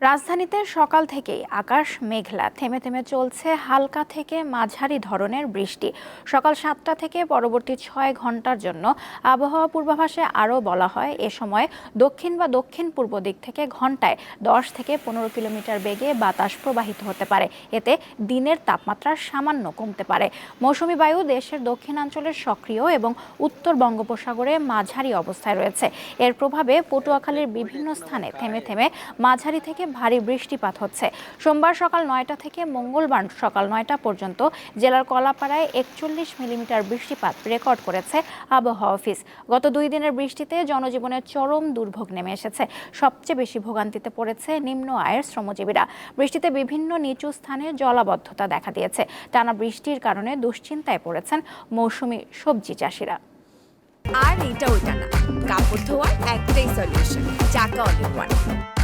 রাজধানীতে সকাল থেকেই আকাশ মেঘলা। থেমে থেমে চলছে হালকা থেকে মাঝারি ধরনের বৃষ্টি। সকাল সাতটা থেকে পরবর্তী ছয় ঘণ্টার জন্য আবহাওয়া পূর্বাভাসে আরও বলা হয়, এ সময় দক্ষিণ বা দক্ষিণ পূর্ব দিক থেকে ঘন্টায় দশ থেকে পনেরো কিলোমিটার বেগে বাতাস প্রবাহিত হতে পারে। এতে দিনের তাপমাত্রা সামান্য কমতে পারে। মৌসুমি বায়ু দেশের দক্ষিণাঞ্চলের সক্রিয় এবং উত্তর বঙ্গোপসাগরে মাঝারি অবস্থায় রয়েছে। এর প্রভাবে পটুয়াখালীর বিভিন্ন স্থানে থেমে থেমে মাঝারি থেকে ভারী বৃষ্টিপাত হচ্ছে। সোমবার সকাল নয়টা থেকে মঙ্গলবার সকাল নয়টা পর্যন্ত জেলার কলাপাড়ায় একচল্লিশ মিলিমিটার বৃষ্টিপাত রেকর্ড করেছে আবহাওয়া অফিস। গত দুই দিনের বৃষ্টিতে জনজীবনের চরম দুর্ভোগ নেমে এসেছে। সবচেয়ে বেশি ভোগান্তিতে পড়েছে নিম্ন আয়ের শ্রমজীবীরা। বৃষ্টিতে বিভিন্ন নিচু স্থানে জলাবদ্ধতা দেখা দিয়েছে। টানা বৃষ্টির কারণে দুশ্চিন্তায় পড়েছেন মৌসুমি সবজি চাষিরা। আর এটা ওইটা না। কাপড় ধোয়ার একটাই সলিউশন চাকা অনেক